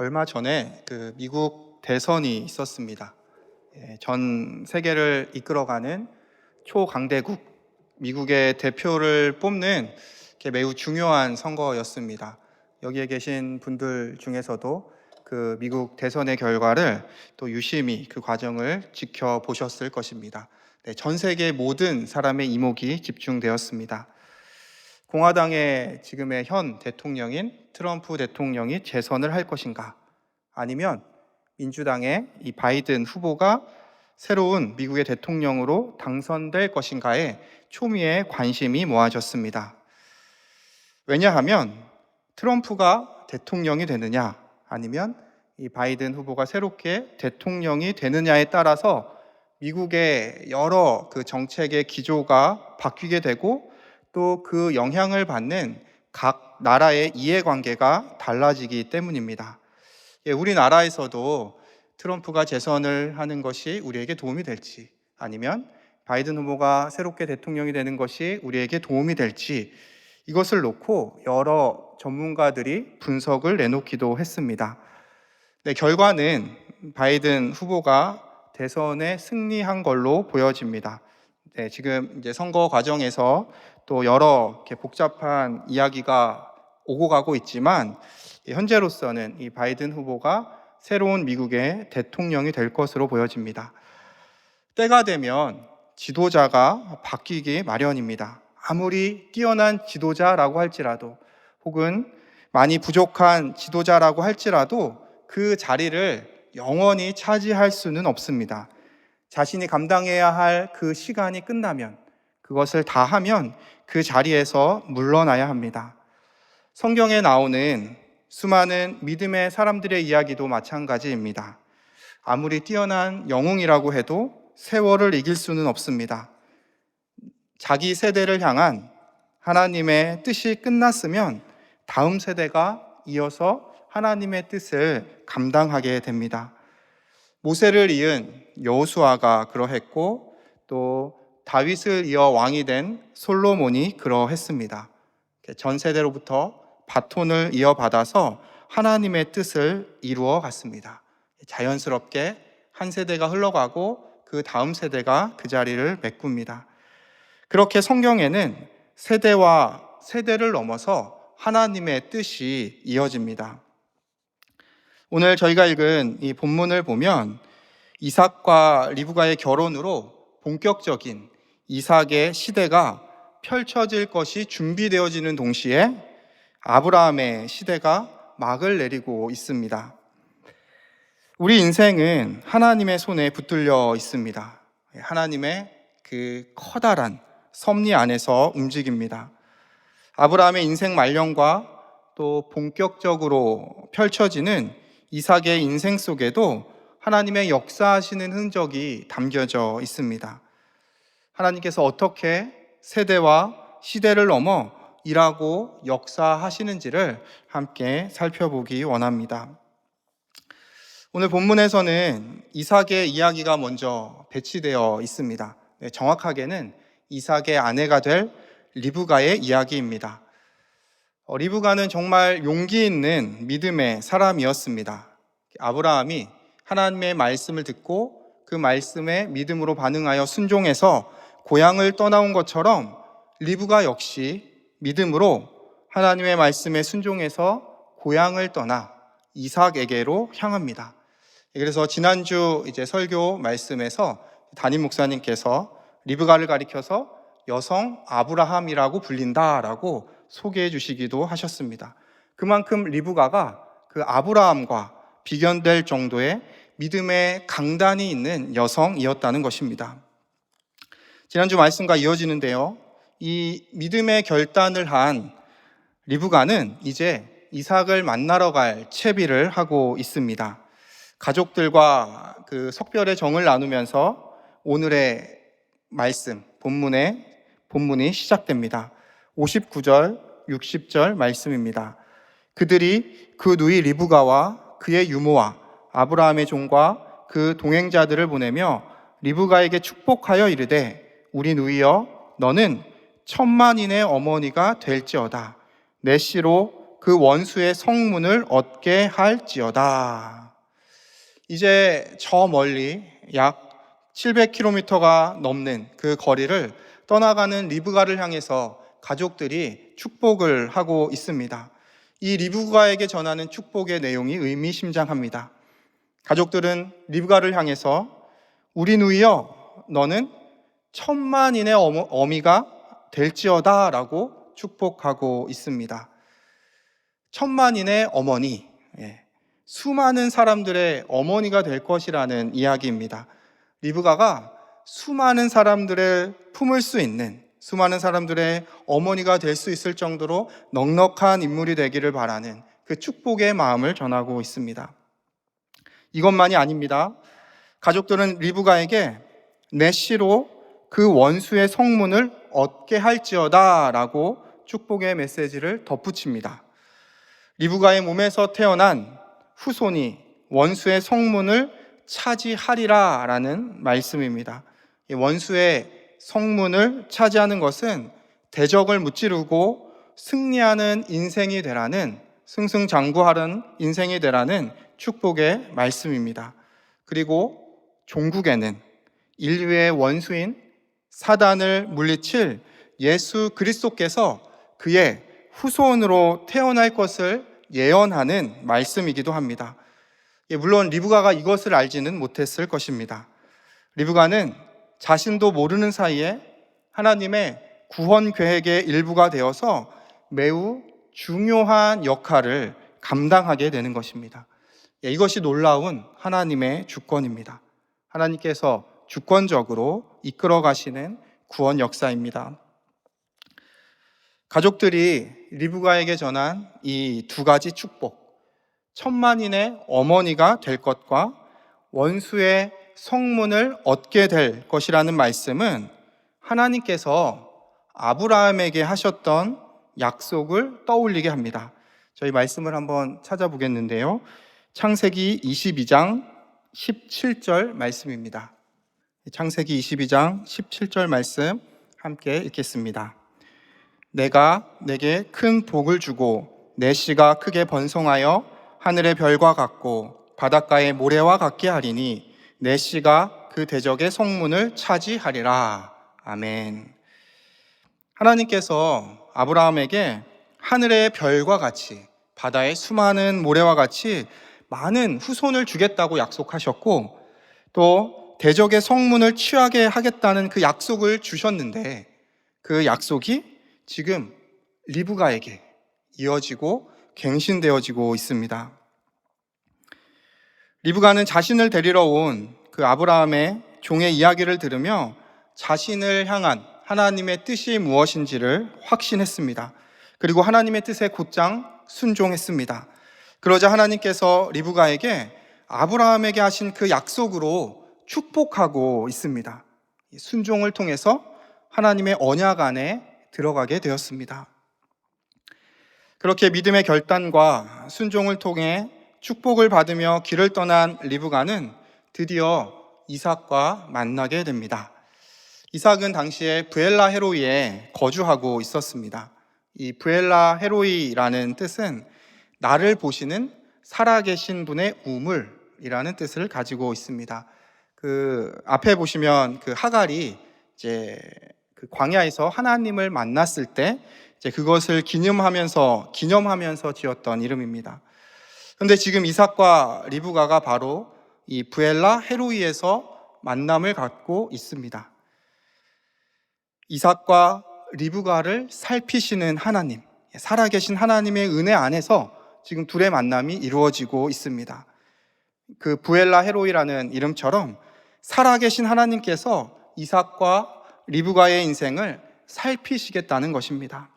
얼마 전에 그 미국 대선이 있었습니다. 예, 전 세계를 이끌어가는 초강대국 미국의 대표를 뽑는 매우 중요한 선거였습니다. 여기에 계신 분들 중에서도 그 미국 대선의 결과를 또 유심히 그 과정을 지켜보셨을 것입니다. 네, 전 세계 모든 사람의 이목이 집중되었습니다. 공화당의 지금의 현 대통령인 트럼프 대통령이 재선을 할 것인가? 아니면 민주당의 이 바이든 후보가 새로운 미국의 대통령으로 당선될 것인가에 초미의 관심이 모아졌습니다. 왜냐하면 트럼프가 대통령이 되느냐 아니면 이 바이든 후보가 새롭게 대통령이 되느냐에 따라서 미국의 여러 그 정책의 기조가 바뀌게 되고 또 그 영향을 받는 각 나라의 이해관계가 달라지기 때문입니다. 예, 우리나라에서도 트럼프가 재선을 하는 것이 우리에게 도움이 될지 아니면 바이든 후보가 새롭게 대통령이 되는 것이 우리에게 도움이 될지 이것을 놓고 여러 전문가들이 분석을 내놓기도 했습니다. 네, 결과는 바이든 후보가 대선에 승리한 걸로 보여집니다. 네, 지금 이제 선거 과정에서 또 여러 복잡한 이야기가 오고 가고 있지만 현재로서는 이 바이든 후보가 새로운 미국의 대통령이 될 것으로 보여집니다. 때가 되면 지도자가 바뀌기 마련입니다. 아무리 뛰어난 지도자라고 할지라도 혹은 많이 부족한 지도자라고 할지라도 그 자리를 영원히 차지할 수는 없습니다. 자신이 감당해야 할 그 시간이 끝나면 그것을 다 하면 그 자리에서 물러나야 합니다. 성경에 나오는 수많은 믿음의 사람들의 이야기도 마찬가지입니다. 아무리 뛰어난 영웅이라고 해도 세월을 이길 수는 없습니다. 자기 세대를 향한 하나님의 뜻이 끝났으면 다음 세대가 이어서 하나님의 뜻을 감당하게 됩니다. 모세를 이은 여호수아가 그러했고 또 다윗을 이어 왕이 된 솔로몬이 그러했습니다. 전 세대로부터 바톤을 이어받아서 하나님의 뜻을 이루어 갔습니다. 자연스럽게 한 세대가 흘러가고 그 다음 세대가 그 자리를 메꿉니다. 그렇게 성경에는 세대와 세대를 넘어서 하나님의 뜻이 이어집니다. 오늘 저희가 읽은 이 본문을 보면 이삭과 리브가의 결혼으로 본격적인 이삭의 시대가 펼쳐질 것이 준비되어지는 동시에 아브라함의 시대가 막을 내리고 있습니다. 우리 인생은 하나님의 손에 붙들려 있습니다. 하나님의 그 커다란 섭리 안에서 움직입니다. 아브라함의 인생 말년과 또 본격적으로 펼쳐지는 이삭의 인생 속에도 하나님의 역사하시는 흔적이 담겨져 있습니다. 하나님께서 어떻게 세대와 시대를 넘어 일하고 역사하시는지를 함께 살펴보기 원합니다. 오늘 본문에서는 이삭의 이야기가 먼저 배치되어 있습니다. 네, 정확하게는 이삭의 아내가 될 리브가의 이야기입니다. 어, 리브가는 정말 용기 있는 믿음의 사람이었습니다. 아브라함이 하나님의 말씀을 듣고 그 말씀에 믿음으로 반응하여 순종해서 고향을 떠나온 것처럼 리브가 역시 믿음으로 하나님의 말씀에 순종해서 고향을 떠나 이삭에게로 향합니다. 그래서 지난주 이제 설교 말씀에서 담임 목사님께서 리브가를 가리켜서 여성 아브라함이라고 불린다라고 소개해 주시기도 하셨습니다. 그만큼 리브가가 그 아브라함과 비견될 정도의 믿음의 강단이 있는 여성이었다는 것입니다. 지난주 말씀과 이어지는데요. 이 믿음의 결단을 한 리브가는 이제 이삭을 만나러 갈 채비를 하고 있습니다. 가족들과 그 석별의 정을 나누면서 오늘의 말씀, 본문의 본문이 시작됩니다. 59절, 60절 말씀입니다. 그들이 그 누이 리브가와 그의 유모와 아브라함의 종과 그 동행자들을 보내며 리브가에게 축복하여 이르되 우리 누이여 너는 천만인의 어머니가 될지어다 내 씨로 그 원수의 성문을 얻게 할지어다. 이제 저 멀리 약 700km가 넘는 그 거리를 떠나가는 리브가를 향해서 가족들이 축복을 하고 있습니다. 이 리브가에게 전하는 축복의 내용이 의미심장합니다. 가족들은 리브가를 향해서 우리 누이여 너는 천만인의 어미가 될지어다라고 축복하고 있습니다. 천만인의 어머니, 예, 수많은 사람들의 어머니가 될 것이라는 이야기입니다. 리브가가 수많은 사람들을 품을 수 있는 수많은 사람들의 어머니가 될 수 있을 정도로 넉넉한 인물이 되기를 바라는 그 축복의 마음을 전하고 있습니다. 이것만이 아닙니다. 가족들은 리브가에게 내 씨로 그 원수의 성문을 얻게 할지어다라고 축복의 메시지를 덧붙입니다. 리브가의 몸에서 태어난 후손이 원수의 성문을 차지하리라라는 말씀입니다. 이 원수의 성문을 차지하는 것은 대적을 무찌르고 승리하는 인생이 되라는 승승장구하는 인생이 되라는 축복의 말씀입니다. 그리고 종국에는 인류의 원수인 사단을 물리칠 예수 그리스도께서 그의 후손으로 태어날 것을 예언하는 말씀이기도 합니다. 예, 물론 리브가가 이것을 알지는 못했을 것입니다. 리브가는 자신도 모르는 사이에 하나님의 구원 계획의 일부가 되어서 매우 중요한 역할을 감당하게 되는 것입니다. 예, 이것이 놀라운 하나님의 주권입니다. 하나님께서 주권적으로 이끌어 가시는 구원 역사입니다. 가족들이 리브가에게 전한 이 두 가지 축복, 천만인의 어머니가 될 것과 원수의 성문을 얻게 될 것이라는 말씀은 하나님께서 아브라함에게 하셨던 약속을 떠올리게 합니다. 저희 말씀을 한번 찾아보겠는데요. 창세기 22장 17절 말씀입니다. 창세기 22장 17절 말씀 함께 읽겠습니다. 내가 내게 큰 복을 주고 내 씨가 크게 번성하여 하늘의 별과 같고 바닷가의 모래와 같게 하리니 내 씨가 그 대적의 성문을 차지하리라. 아멘. 하나님께서 아브라함에게 하늘의 별과 같이 바다의 수많은 모래와 같이 많은 후손을 주겠다고 약속하셨고 또 대적의 성문을 취하게 하겠다는 그 약속을 주셨는데 그 약속이 지금 리브가에게 이어지고 갱신되어지고 있습니다. 리브가는 자신을 데리러 온 그 아브라함의 종의 이야기를 들으며 자신을 향한 하나님의 뜻이 무엇인지를 확신했습니다. 그리고 하나님의 뜻에 곧장 순종했습니다. 그러자 하나님께서 리브가에게 아브라함에게 하신 그 약속으로 축복하고 있습니다. 순종을 통해서 하나님의 언약 안에 들어가게 되었습니다. 그렇게 믿음의 결단과 순종을 통해 축복을 받으며 길을 떠난 리브가는 드디어 이삭과 만나게 됩니다. 이삭은 당시에 부엘라 헤로이에 거주하고 있었습니다. 이 부엘라 헤로이라는 뜻은 나를 보시는 살아계신 분의 우물이라는 뜻을 가지고 있습니다. 그 앞에 보시면 그 하갈이 이제 그 광야에서 하나님을 만났을 때 이제 그것을 기념하면서 기념하면서 지었던 이름입니다. 그런데 지금 이삭과 리브가가 바로 이 부엘라 헤로이에서 만남을 갖고 있습니다. 이삭과 리브가를 살피시는 하나님, 살아계신 하나님의 은혜 안에서 지금 둘의 만남이 이루어지고 있습니다. 그 부엘라 헤로이라는 이름처럼 살아계신 하나님께서 이삭과 리브가의 인생을 살피시겠다는 것입니다.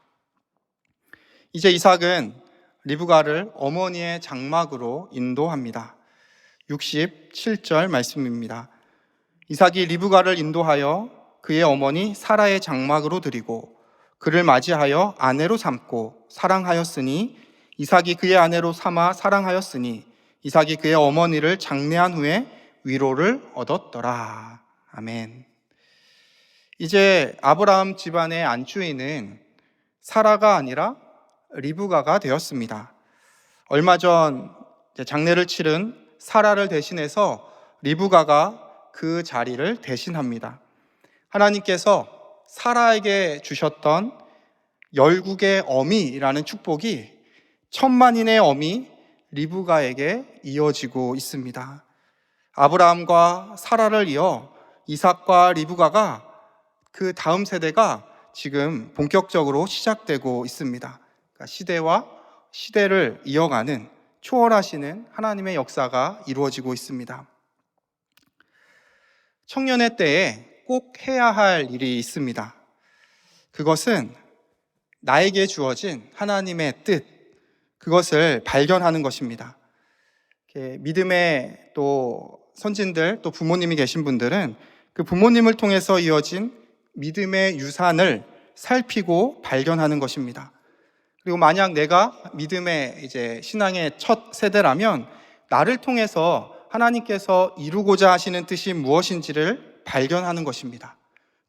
이제 이삭은 리브가를 어머니의 장막으로 인도합니다. 67절 말씀입니다. 이삭이 리브가를 인도하여 그의 어머니 사라의 장막으로 드리고 그를 맞이하여 아내로 삼고 사랑하였으니 이삭이 그의 아내로 삼아 사랑하였으니 이삭이 그의 어머니를 장례한 후에 위로를 얻었더라. 아멘. 이제 아브라함 집안의 안주인은 사라가 아니라 리브가가 되었습니다. 얼마 전 장례를 치른 사라를 대신해서 리브가가 그 자리를 대신합니다. 하나님께서 사라에게 주셨던 열국의 어미라는 축복이 천만인의 어미 리브가에게 이어지고 있습니다. 아브라함과 사라를 이어 이삭과 리브가가 그 다음 세대가 지금 본격적으로 시작되고 있습니다. 그러니까 시대와 시대를 이어가는 초월하시는 하나님의 역사가 이루어지고 있습니다. 청년의 때에 꼭 해야 할 일이 있습니다. 그것은 나에게 주어진 하나님의 뜻, 그것을 발견하는 것입니다. 믿음의 또 선진들, 또 부모님이 계신 분들은 그 부모님을 통해서 이어진 믿음의 유산을 살피고 발견하는 것입니다. 그리고 만약 내가 믿음의 이제 신앙의 첫 세대라면 나를 통해서 하나님께서 이루고자 하시는 뜻이 무엇인지를 발견하는 것입니다.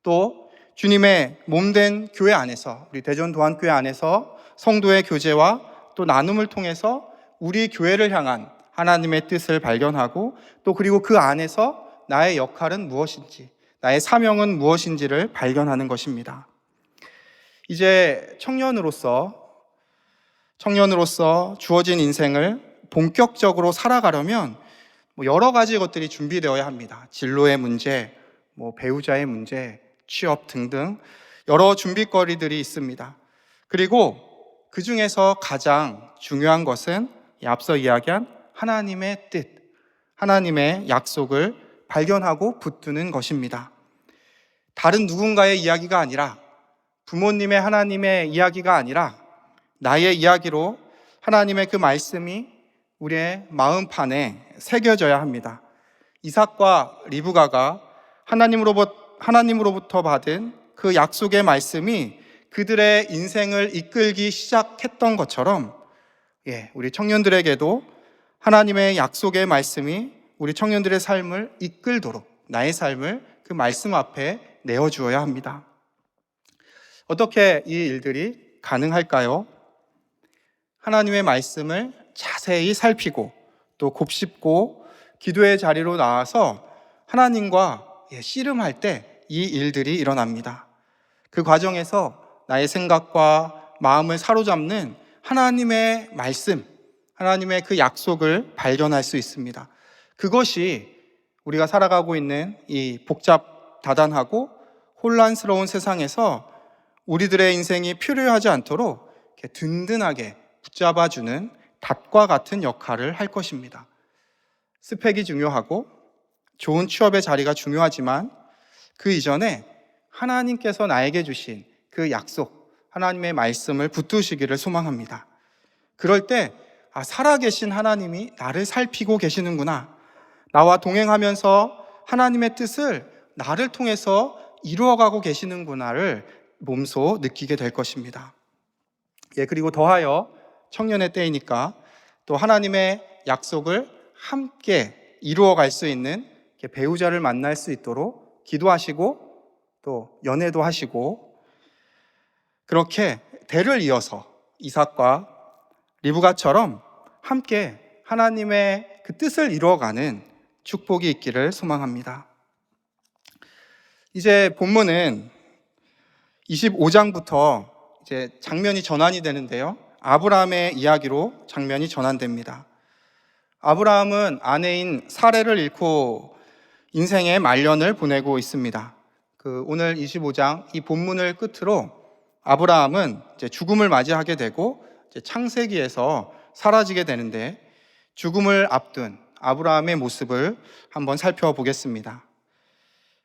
또 주님의 몸된 교회 안에서 우리 대전 도안교회 안에서 성도의 교제와 또 나눔을 통해서 우리 교회를 향한 하나님의 뜻을 발견하고 또 그리고 그 안에서 나의 역할은 무엇인지 나의 사명은 무엇인지를 발견하는 것입니다. 이제 청년으로서 청년으로서 주어진 인생을 본격적으로 살아가려면 뭐 여러 가지 것들이 준비되어야 합니다. 진로의 문제, 뭐 배우자의 문제, 취업 등등 여러 준비거리들이 있습니다. 그리고 그 중에서 가장 중요한 것은 이 앞서 이야기한 하나님의 뜻, 하나님의 약속을 발견하고 붙드는 것입니다. 다른 누군가의 이야기가 아니라 부모님의 하나님의 이야기가 아니라 나의 이야기로 하나님의 그 말씀이 우리의 마음판에 새겨져야 합니다. 이삭과 리브가가 하나님으로부터, 받은 그 약속의 말씀이 그들의 인생을 이끌기 시작했던 것처럼 예, 우리 청년들에게도 하나님의 약속의 말씀이 우리 청년들의 삶을 이끌도록 나의 삶을 그 말씀 앞에 내어주어야 합니다. 어떻게 이 일들이 가능할까요? 하나님의 말씀을 자세히 살피고 또 곱씹고 기도의 자리로 나와서 하나님과 예, 씨름할 때 이 일들이 일어납니다. 그 과정에서 나의 생각과 마음을 사로잡는 하나님의 말씀, 하나님의 그 약속을 발견할 수 있습니다. 그것이 우리가 살아가고 있는 이 복잡, 다단하고 혼란스러운 세상에서 우리들의 인생이 필요하지 않도록 든든하게 붙잡아주는 닷과 같은 역할을 할 것입니다. 스펙이 중요하고 좋은 취업의 자리가 중요하지만 그 이전에 하나님께서 나에게 주신 그 약속, 하나님의 말씀을 붙드시기를 소망합니다. 그럴 때, 아, 살아계신 하나님이 나를 살피고 계시는구나. 나와 동행하면서 하나님의 뜻을 나를 통해서 이루어가고 계시는구나를 몸소 느끼게 될 것입니다. 예, 그리고 더하여 청년의 때이니까 또 하나님의 약속을 함께 이루어갈 수 있는 배우자를 만날 수 있도록 기도하시고 또 연애도 하시고 그렇게 대를 이어서 이삭과 리브가처럼 함께 하나님의 그 뜻을 이루어가는 축복이 있기를 소망합니다. 이제 본문은 25장부터 이제 장면이 전환이 되는데요. 아브라함의 이야기로 장면이 전환됩니다. 아브라함은 아내인 사례를 잃고 인생의 말년을 보내고 있습니다. 그 오늘 25장 이 본문을 끝으로 아브라함은 이제 죽음을 맞이하게 되고 이제 창세기에서 사라지게 되는데 죽음을 앞둔 아브라함의 모습을 한번 살펴보겠습니다.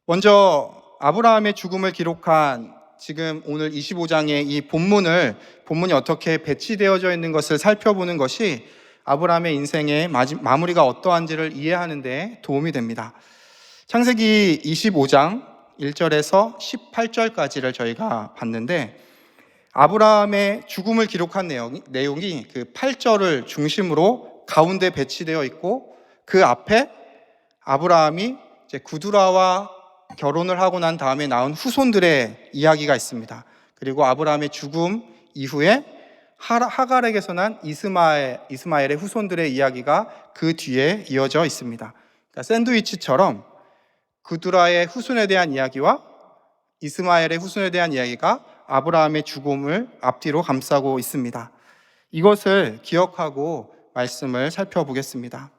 먼저 아브라함의 죽음을 기록한 지금 오늘 25장의 이 본문을 본문이 어떻게 배치되어져 있는 것을 살펴보는 것이 아브라함의 인생의 마무리가 어떠한지를 이해하는 데 도움이 됩니다. 창세기 25장 1절에서 18절까지를 저희가 봤는데 아브라함의 죽음을 기록한 내용이, 내용이 그 8절을 중심으로 가운데 배치되어 있고 그 앞에 아브라함이 이제 구두라와 결혼을 하고 난 다음에 낳은 후손들의 이야기가 있습니다. 그리고 아브라함의 죽음 이후에 하- 하갈에게서 난 이스마엘, 이스마엘의 후손들의 이야기가 그 뒤에 이어져 있습니다. 그러니까 샌드위치처럼 구두라의 후손에 대한 이야기와 이스마엘의 후손에 대한 이야기가 아브라함의 죽음을 앞뒤로 감싸고 있습니다. 이것을 기억하고 말씀을 살펴보겠습니다.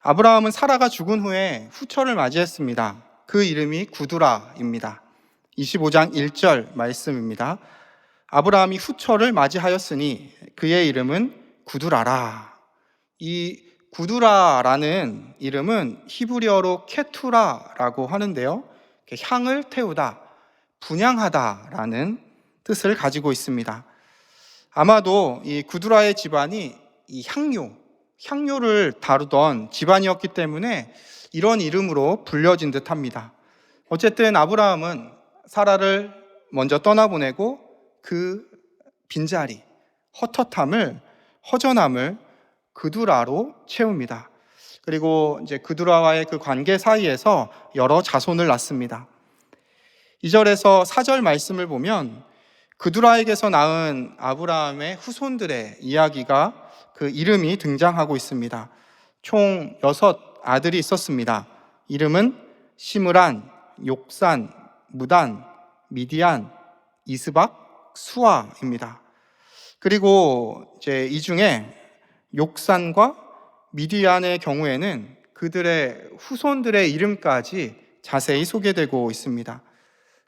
아브라함은 사라가 죽은 후에 후처를 맞이했습니다. 그 이름이 구두라입니다. 25장 1절 말씀입니다. 아브라함이 후처를 맞이하였으니 그의 이름은 구두라라. 이 구두라라는 이름은 히브리어로 케투라라고 하는데요. 향을 태우다, 분양하다라는 뜻을 가지고 있습니다. 아마도 이 구두라의 집안이 이 향료, 향료를 다루던 집안이었기 때문에 이런 이름으로 불려진 듯 합니다. 어쨌든 아브라함은 사라를 먼저 떠나보내고 그 빈자리, 헛헛함을, 허전함을 그두라로 채웁니다. 그리고 이제 그두라와의 그 관계 사이에서 여러 자손을 낳습니다. 2절에서 4절 말씀을 보면 그두라에게서 낳은 아브라함의 후손들의 이야기가 그 이름이 등장하고 있습니다. 총 여섯 아들이 있었습니다. 이름은 시므란, 욕산, 무단, 미디안, 이스박, 수아입니다. 그리고 이제 이 중에 욕산과 미디안의 경우에는 그들의 후손들의 이름까지 자세히 소개되고 있습니다.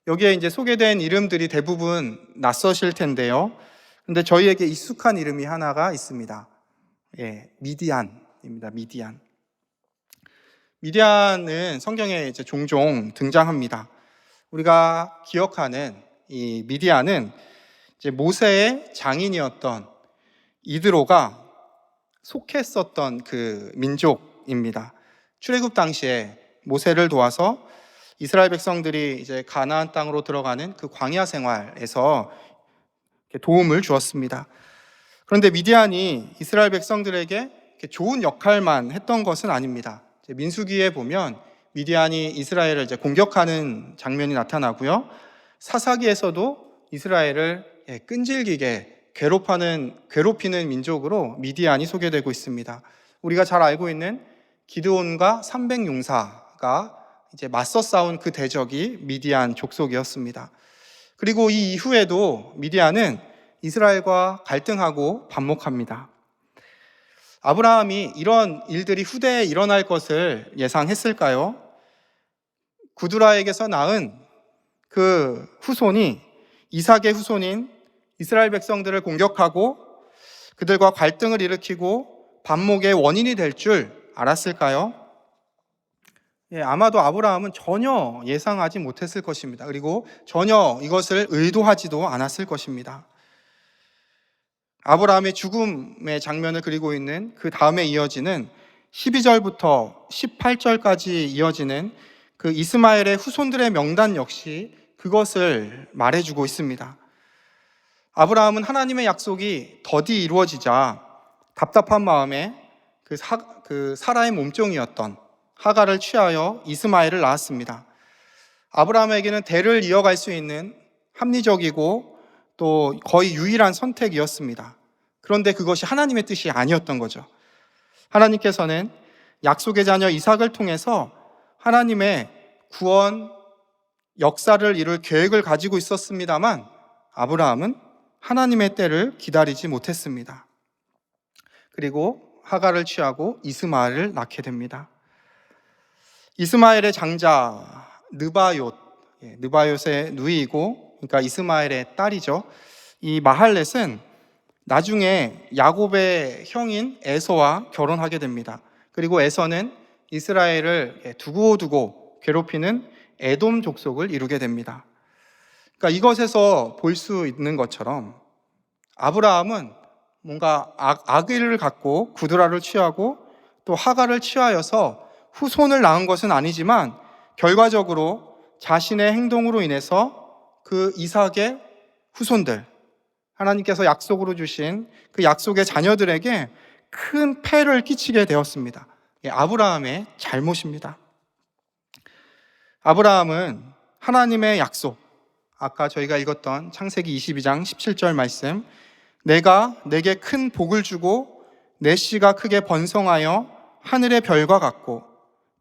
여기에 이제 소개된 이름들이 대부분 낯서실 텐데요. 근데 저희에게 익숙한 이름이 하나가 있습니다. 예, 미디안입니다. 미디안. 미디안은 성경에 이제 종종 등장합니다. 우리가 기억하는 이 미디안은 이제 모세의 장인이었던 이드로가 속했었던 그 민족입니다. 출애굽 당시에 모세를 도와서 이스라엘 백성들이 이제 가나안 땅으로 들어가는 그 광야 생활에서 도움을 주었습니다. 그런데 미디안이 이스라엘 백성들에게 좋은 역할만 했던 것은 아닙니다. 민수기에 보면 미디안이 이스라엘을 이제 공격하는 장면이 나타나고요. 사사기에서도 이스라엘을 예, 끈질기게 괴롭하는 괴롭히는 민족으로 미디안이 소개되고 있습니다. 우리가 잘 알고 있는 기드온과 300용사가 이제 맞서 싸운 그 대적이 미디안 족속이었습니다. 그리고 이 이후에도 미디안은 이스라엘과 갈등하고 반목합니다. 아브라함이 이런 일들이 후대에 일어날 것을 예상했을까요? 구두라에게서 낳은 그 후손이 이삭의 후손인 이스라엘 백성들을 공격하고 그들과 갈등을 일으키고 반목의 원인이 될 줄 알았을까요? 예, 아마도 아브라함은 전혀 예상하지 못했을 것입니다. 그리고 전혀 이것을 의도하지도 않았을 것입니다. 아브라함의 죽음의 장면을 그리고 있는 그 다음에 이어지는 12절부터 18절까지 이어지는 그 이스마엘의 후손들의 명단 역시 그것을 말해주고 있습니다. 아브라함은 하나님의 약속이 더디 이루어지자 답답한 마음에 그, 사, 그 사라의 몸종이었던 하가를 취하여 이스마엘을 낳았습니다. 아브라함에게는 대를 이어갈 수 있는 합리적이고 또 거의 유일한 선택이었습니다. 그런데 그것이 하나님의 뜻이 아니었던 거죠. 하나님께서는 약속의 자녀 이삭을 통해서 하나님의 구원 역사를 이룰 계획을 가지고 있었습니다만 아브라함은 하나님의 때를 기다리지 못했습니다. 그리고 하가를 취하고 이스마엘을 낳게 됩니다. 이스마엘의 장자 느바옅, 예, 느바옅의 누이이고, 그러니까 이스마엘의 딸이죠. 이 마할렛은 나중에 야곱의 형인 에서와 결혼하게 됩니다. 그리고 에서는 이스라엘을 예, 두고두고 괴롭히는 에돔 족속을 이루게 됩니다. 그러니까 이것에서 볼 수 있는 것처럼 아브라함은 뭔가 악, 악의를 갖고 구드라를 취하고 또 하가를 취하여서 후손을 낳은 것은 아니지만 결과적으로 자신의 행동으로 인해서 그 이삭의 후손들 하나님께서 약속으로 주신 그 약속의 자녀들에게 큰 폐를 끼치게 되었습니다. 예, 아브라함의 잘못입니다. 아브라함은 하나님의 약속, 아까 저희가 읽었던 창세기 22장 17절 말씀. 내가 내게 큰 복을 주고 내 씨가 크게 번성하여 하늘의 별과 같고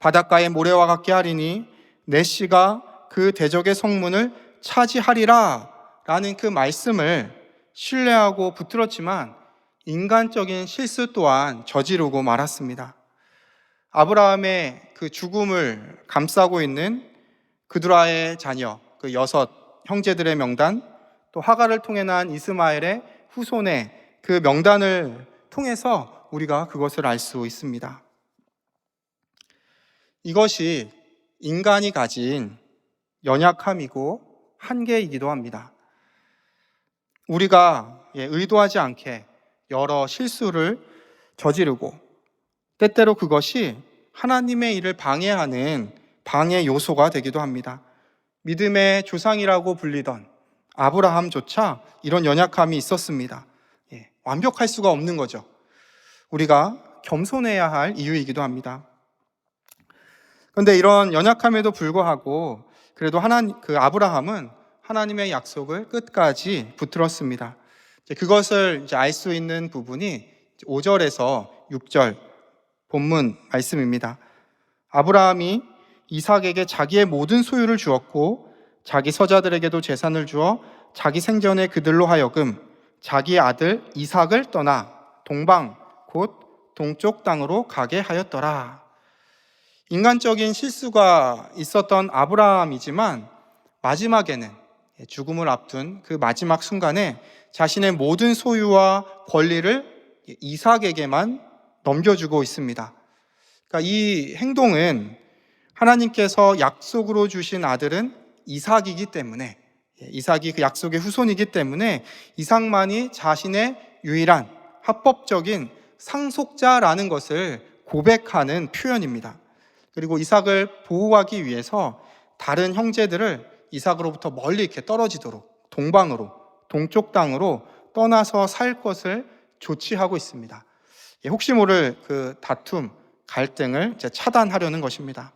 바닷가의 모래와 같게 하리니 내 씨가 그 대적의 성문을 차지하리라 라는 그 말씀을 신뢰하고 붙들었지만 인간적인 실수 또한 저지르고 말았습니다. 아브라함의 그 죽음을 감싸고 있는 그두라의 자녀, 그 여섯 형제들의 명단, 또 하가를 통해 난 이스마엘의 후손의 그 명단을 통해서 우리가 그것을 알 수 있습니다. 이것이 인간이 가진 연약함이고 한계이기도 합니다. 우리가 예, 의도하지 않게 여러 실수를 저지르고 때때로 그것이 하나님의 일을 방해하는 방해 요소가 되기도 합니다. 믿음의 조상이라고 불리던 아브라함조차 이런 연약함이 있었습니다. 예, 완벽할 수가 없는 거죠. 우리가 겸손해야 할 이유이기도 합니다. 그런데 이런 연약함에도 불구하고 그래도 하나 그 아브라함은 하나님의 약속을 끝까지 붙들었습니다. 그것을 이제 알 수 있는 부분이 5절에서 6절 본문 말씀입니다. 아브라함이 이삭에게 자기의 모든 소유를 주었고 자기 서자들에게도 재산을 주어 자기 생전에 그들로 하여금 자기의 아들 이삭을 떠나 동방 곧 동쪽 땅으로 가게 하였더라. 인간적인 실수가 있었던 아브라함이지만 마지막에는 죽음을 앞둔 그 마지막 순간에 자신의 모든 소유와 권리를 이삭에게만 넘겨주고 있습니다. 그러니까 이 행동은 하나님께서 약속으로 주신 아들은 이삭이기 때문에 이삭이 그 약속의 후손이기 때문에 이삭만이 자신의 유일한 합법적인 상속자라는 것을 고백하는 표현입니다. 그리고 이삭을 보호하기 위해서 다른 형제들을 이삭으로부터 멀리 이렇게 떨어지도록 동방으로 동쪽 땅으로 떠나서 살 것을 조치하고 있습니다. 예, 혹시 모를 그 다툼, 갈등을 차단하려는 것입니다.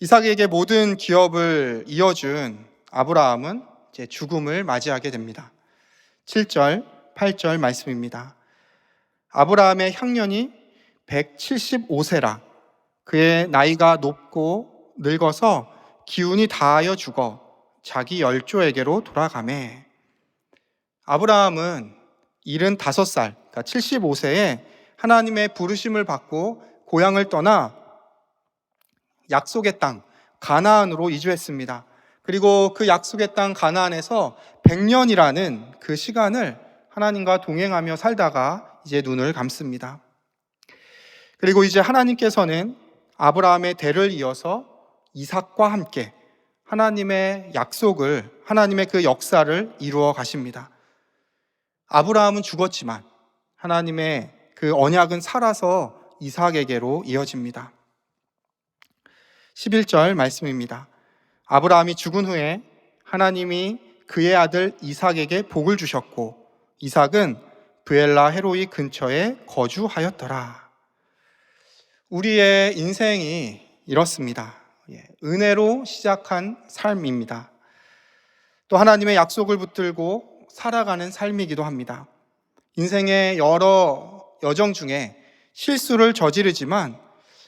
이삭에게 모든 기업을 이어준 아브라함은 죽음을 맞이하게 됩니다. 7절, 8절 말씀입니다. 아브라함의 향년이 175세라 그의 나이가 높고 늙어서 기운이 다하여 죽어 자기 열조에게로 돌아가매. 아브라함은 75살, 그러니까 75세에 하나님의 부르심을 받고 고향을 떠나 약속의 땅 가나안으로 이주했습니다. 그리고 그 약속의 땅 가나안에서 100년이라는 그 시간을 하나님과 동행하며 살다가 이제 눈을 감습니다. 그리고 이제 하나님께서는 아브라함의 대를 이어서 이삭과 함께 하나님의 약속을, 하나님의 그 역사를 이루어 가십니다. 아브라함은 죽었지만 하나님의 그 언약은 살아서 이삭에게로 이어집니다. 11절 말씀입니다. 아브라함이 죽은 후에 하나님이 그의 아들 이삭에게 복을 주셨고 이삭은 브엘라 헤로이 근처에 거주하였더라. 우리의 인생이 이렇습니다. 예, 은혜로 시작한 삶입니다. 또 하나님의 약속을 붙들고 살아가는 삶이기도 합니다. 인생의 여러 여정 중에 실수를 저지르지만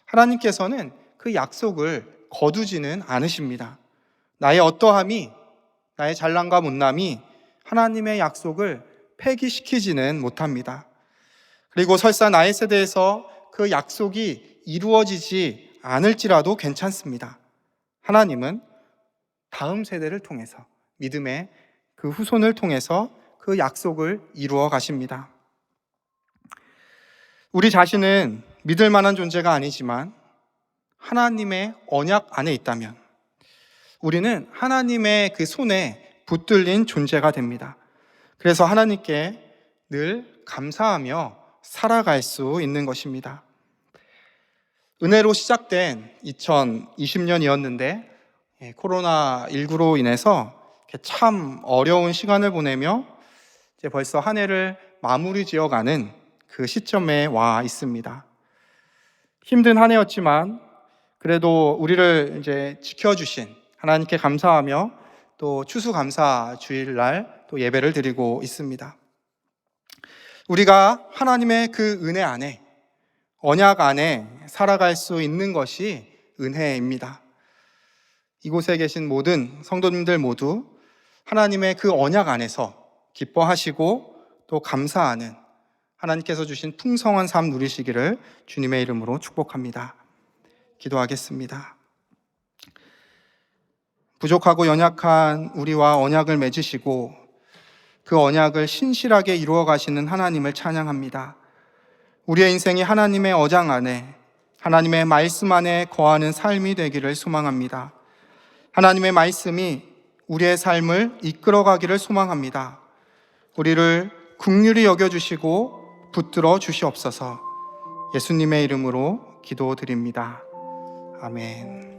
하나님께서는 그 약속을 거두지는 않으십니다. 나의 어떠함이, 나의 잘남과 못남이 하나님의 약속을 폐기시키지는 못합니다. 그리고 설사 나의 세대에서 그 약속이 이루어지지 않을지라도 괜찮습니다. 하나님은 다음 세대를 통해서 믿음의 그 후손을 통해서 그 약속을 이루어 가십니다. 우리 자신은 믿을 만한 존재가 아니지만 하나님의 언약 안에 있다면 우리는 하나님의 그 손에 붙들린 존재가 됩니다. 그래서 하나님께 늘 감사하며 살아갈 수 있는 것입니다. 은혜로 시작된 2020년이었는데 예, 코로나19로 인해서 참 어려운 시간을 보내며 이제 벌써 한 해를 마무리 지어가는 그 시점에 와 있습니다. 힘든 한 해였지만 그래도 우리를 이제 지켜주신 하나님께 감사하며 또 추수감사 주일날 또 예배를 드리고 있습니다. 우리가 하나님의 그 은혜 안에 언약 안에 살아갈 수 있는 것이 은혜입니다. 이곳에 계신 모든 성도님들 모두 하나님의 그 언약 안에서 기뻐하시고 또 감사하는 하나님께서 주신 풍성한 삶 누리시기를 주님의 이름으로 축복합니다. 기도하겠습니다. 부족하고 연약한 우리와 언약을 맺으시고 그 언약을 신실하게 이루어 가시는 하나님을 찬양합니다. 우리의 인생이 하나님의 어장 안에 하나님의 말씀 안에 거하는 삶이 되기를 소망합니다. 하나님의 말씀이 우리의 삶을 이끌어 가기를 소망합니다. 우리를 국률이 여겨 주시고 붙들어 주시옵소서. 예수님의 이름으로 기도드립니다. 아멘.